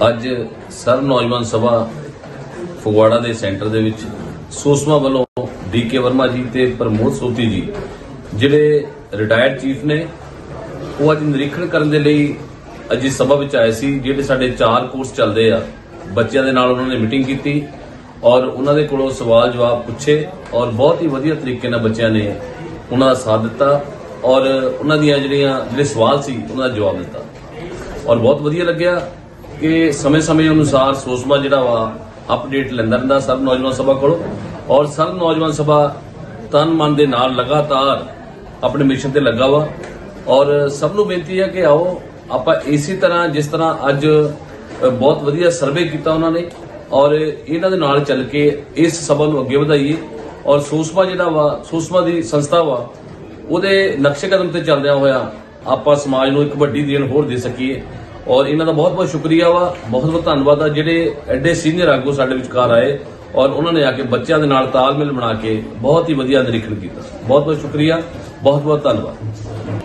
ਅੱਜ ਸਰ ਨੌਜਵਾਨ ਸਭਾ ਫਗਵਾੜਾ ਦੇ ਸੈਂਟਰ ਦੇ ਵਿੱਚ ਸੋਸਮਾ ਵੱਲੋਂ ਡੀਕੇ ਵਰਮਾ ਜੀ ਤੇ ਪ੍ਰਮੋਦ ਸੋਤੀ ਜੀ, ਜਿਹੜੇ ਰਿਟਾਇਰਡ ਚੀਫ ਨੇ, ਉਹ ਅੱਜ ਨਿਰੀਖਣ ਕਰਨ ਦੇ ਲਈ ਅੱਜ ਇਸ ਸਭਾ ਵਿੱਚ ਆਏ ਸੀ, ਜਿਹੜੇ ਸਾਡੇ ਚਾਰ ਕੋਰਸ ਚੱਲਦੇ ਆ। ਬੱਚਿਆਂ ਦੇ ਨਾਲ ਉਹਨਾਂ ਨੇ ਮੀਟਿੰਗ ਕੀਤੀ ਔਰ ਉਹਨਾਂ ਦੇ ਕੋਲੋਂ ਸਵਾਲ ਜਵਾਬ ਪੁੱਛੇ ਔਰ ਬਹੁਤ ਹੀ ਵਧੀਆ ਤਰੀਕੇ ਨਾਲ ਬੱਚਿਆਂ ਨੇ ਉਹਨਾਂ ਦਾ ਸਾਥ ਦਿੱਤਾ ਔਰ ਉਹਨਾਂ ਦੀਆਂ ਜਿਹੜੀਆਂ, ਜਿਹੜੇ ਸਵਾਲ ਸੀ, ਉਹਨਾਂ ਦਾ ਜਵਾਬ ਦਿੱਤਾ। ਔਰ ਬਹੁਤ ਵਧੀਆ ਲੱਗਿਆ। ਕਿ ਸਮੇਂ-ਸਮੇਂ ਅਨੁਸਾਰ ਸੋਸਮਾ ਜਿਹੜਾ ਵਾ ਅਪਡੇਟ ਲੈਂਦਾ ਰਹਿੰਦਾ ਸਭ ਨੌਜਵਾਨ ਸਭਾ ਕੋਲੋਂ। ਔਰ ਸਭ ਨੌਜਵਾਨ ਸਭਾ ਤਨ ਮਨ ਦੇ ਨਾਲ ਲਗਾਤਾਰ ਆਪਣੇ ਮਿਸ਼ਨ ਤੇ ਲੱਗਾ ਵਾ। ਔਰ ਸਭ ਨੂੰ ਬੇਨਤੀ ਹੈ ਕਿ ਆਓ, ਆਪਾਂ ਇਸੇ ਤਰ੍ਹਾਂ ਜਿਸ ਤਰ੍ਹਾਂ ਅੱਜ ਬਹੁਤ ਵਧੀਆ ਸਰਵੇ ਕੀਤਾ ਉਹਨਾਂ ਨੇ। ਔਰ ਇਹਨਾਂ ਦੇ ਨਾਲ ਚੱਲ ਕੇ ਇਸ ਸਭਾ ਨੂੰ ਅੱਗੇ ਵਧਾਈਏ। ਔਰ ਸੂਸਮਾ ਜਿਹੜਾ ਵਾ, ਸੂਸਮਾ ਦੀ ਸੰਸਥਾ ਵਾ, ਉਹਦੇ ਨਕਸ਼ੇ ਕਦਮ ਤੇ ਚੱਲਦਿਆਂ ਹੋਇਆ ਆਪਾਂ ਸਮਾਜ ਨੂੰ ਇੱਕ ਵੱਡੀ ਦੇਣ ਹੋਰ ਦੇ ਸਕੀਏ। ਔਰ ਇਹਨਾਂ ਦਾ ਬਹੁਤ ਬਹੁਤ ਸ਼ੁਕਰੀਆ ਵਾ ਬਹੁਤ ਬਹੁਤ ਧੰਨਵਾਦ ਆ ਜਿਹੜੇ ਐਡੇ ਸੀਨੀਅਰ ਆਗੂ ਸਾਡੇ ਵਿਚਕਾਰ ਆਏ ਔਰ ਉਹਨਾਂ ਨੇ ਆ ਕੇ ਬੱਚਿਆਂ ਦੇ ਨਾਲ ਤਾਲਮੇਲ ਬਣਾ ਕੇ ਬਹੁਤ ਹੀ ਵਧੀਆ ਨਿਰੀਖਣ ਕੀਤਾ। ਬਹੁਤ ਬਹੁਤ ਸ਼ੁਕਰੀਆ ਬਹੁਤ ਬਹੁਤ ਧੰਨਵਾਦ।